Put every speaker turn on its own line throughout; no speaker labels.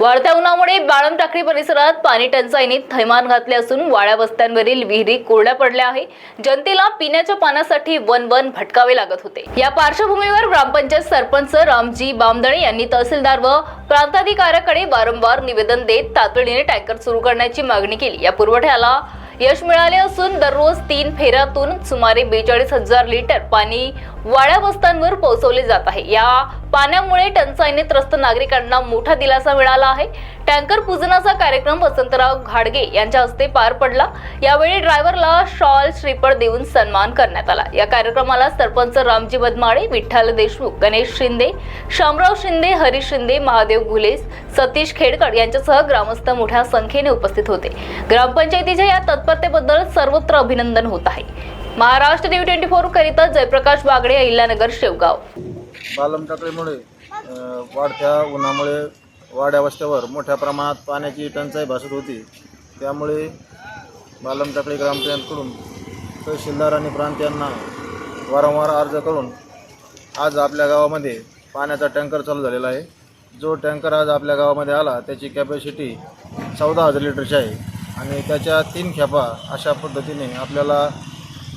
वाढत्या उन्हामुळे बाळम टाकळी परिसरात पाणी टंचाईने थैमान घातले असून वाड्या वस्त्यांवरील विहिरी कोरड्या पडल्या आहे. जनतेला पिण्याच्या पाण्यासाठी वन वन भटकावे लागत होते. या पार्श्वभूमीवर ग्रामपंचायत सरपंच रामजी बामदळे यांनी तहसीलदार व प्रांताधिकाऱ्याकडे वारंवार निवेदन देत तातडीने टँकर सुरू करण्याची मागणी केली. या पुरवठ्याला यश मिळाले असून दररोज तीन फेऱ्यातून सुमारे बेचाळीस हजार लिटर पाणी वाड्या वस्त्यांवर पोहोचवले जात आहे. या पाण्यामुळे टंचाईने त्रस्त नागरिकांना मोठा दिलासा मिळाला आहे. टँकर पूजनाचा कार्यक्रम वसंतराव घाडगे यांच्या हस्ते पार पडला. यावेळी ड्रायव्हरला शॉल श्रीपड देऊन सन्मान करण्यात आला. या कार्यक्रमाला सरपंच रामजी बदमाळे विठ्ठल देशमुख गणेश शिंदे शामराव शिंदे हरीश शिंदे महादेव घुले सतीश खेडकर यांच्यासह ग्रामस्थ मोठ्या संख्येने उपस्थित होते. ग्रामपंचायतीच्या या तत्परतेबद्दल सर्वत्र अभिनंदन होत आहे. महाराष्ट्र न्यू ट्वेंटी फोर करिता जयप्रकाश बागडे अहिल्यानगर शेवगाव.
बालम टाकळीमुळे वाढत्या उन्हामुळे वाड्या वस्त्यावर मोठ्या प्रमाणात पाण्याची टंचाई भासत होती. त्यामुळे बालम टाकळी ग्रामपंचायतकडून तहसीलदार आणि प्रांतीयांना वारंवार अर्ज करून आज आपल्या गावामध्ये पाण्याचा टँकर चालू झालेला आहे. जो टँकर आज आपल्या गावामध्ये आला त्याची कॅपॅसिटी चौदा हजार लिटरची आहे. आणि त्याच्या तीन खेपा अशा पद्धतीने आपल्याला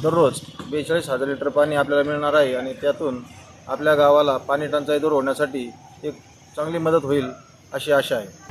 दररोज बेचाळीस हजार लिटर पाणी आपल्याला मिळणार आहे. आणि त्यातून आपल्या गावाला पाणी टंचाई दूर होण्यासाठी एक चांगली मदत होईल अशी आशा आहे.